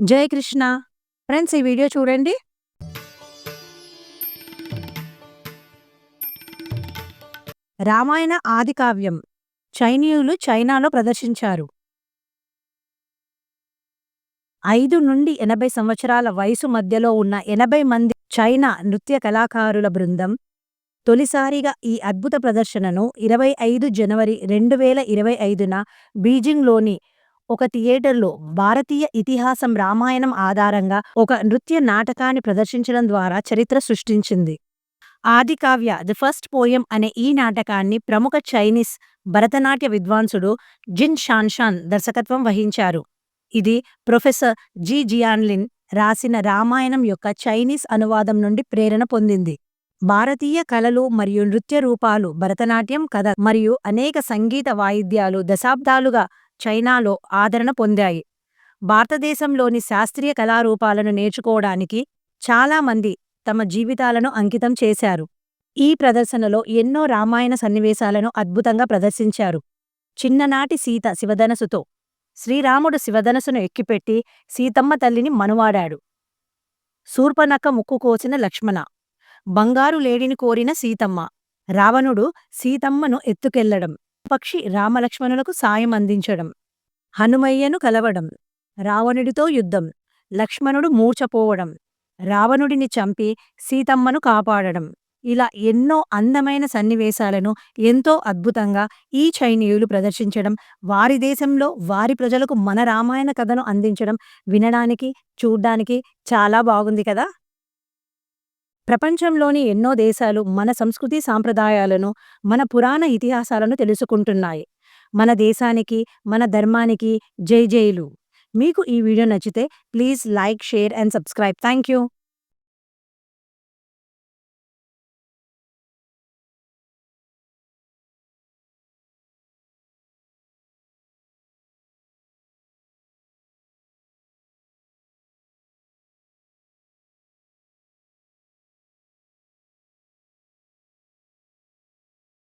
జై కృష్ణ. ఫ్రెండ్స్ ఈ వీడియో చూడండి. రామాయణ ఆది కావ్యం. చైనీయులు చైనాలో ప్రదర్శించారు. ఐదు నుండి ఎనభై సంవత్సరాల వయసు మధ్యలో ఉన్న ఎనభై మంది చైనా నృత్య కళాకారుల బృందం తొలిసారిగా ఈ అద్భుత ప్రదర్శనను ఇరవై ఐదు జనవరి రెండు వేల ఇరవై ఐదున బీజింగ్లోని ఒక థియేటర్లో భారతీయ ఇతిహాసం రామాయణం ఆధారంగా ఒక నృత్య నాటకాన్ని ప్రదర్శించడం ద్వారా చరిత్ర సృష్టించింది. ఆదికావ్య ది ఫస్ట్ పోయం అనే ఈ నాటకాన్ని ప్రముఖ చైనీస్ భరతనాట్య విద్వాంసుడు జిన్ షాన్షాన్ దర్శకత్వం వహించారు. ఇది ప్రొఫెసర్ జి జియాన్లిన్ రాసిన రామాయణం యొక్క చైనీస్ అనువాదం నుండి ప్రేరణ పొందింది. భారతీయ కళలు మరియు నృత్య రూపాలు భరతనాట్యం కథ మరియు అనేక సంగీత వాయిద్యాలు దశాబ్దాలుగా చైనాలో ఆదరణ పొందాయి. భారతదేశంలోని శాస్త్రీయ కళారూపాలను నేర్చుకోవడానికి చాలామంది తమ జీవితాలను అంకితం చేశారు. ఈ ప్రదర్శనలో ఎన్నో రామాయణ సన్నివేశాలను అద్భుతంగా ప్రదర్శించారు. చిన్ననాటి సీత శివధనసుతో శ్రీరాముడు శివధనసును ఎక్కిపెట్టి సీతమ్మ తల్లిని మనువాడాడు. శూర్పనక ముక్కు కోసిన లక్ష్మణ బంగారు లేడిని కోరిన సీతమ్మ రావణుడు సీతమ్మను ఎత్తుకెళ్ళడం. పక్షి రామలక్ష్మణులకు సాయం అందించడం హనుమయ్యను కలవడం రావణుడితో యుద్ధం లక్ష్మణుడు మూర్చపోవడం రావణుడిని చంపి సీతమ్మను కాపాడడం ఇలా ఎన్నో అందమైన సన్నివేశాలను ఎంతో అద్భుతంగా ఈ చైనీయులు ప్రదర్శించడం వారి దేశంలో వారి ప్రజలకు మన రామాయణ కథను అందించడం వినడానికి చూడ్డానికి చాలా బాగుంది కదా! ప్రపంచంలోని ఎన్నో దేశాలు మన సంస్కృతి సాంప్రదాయాలను మన పురాణ ఇతిహాసాలను తెలుసుకుంటున్నాయి. మన దేశానికి మన ధర్మానికి జై జైలు. మీకు ఈ వీడియో నచ్చితే please like share and subscribe. Thank you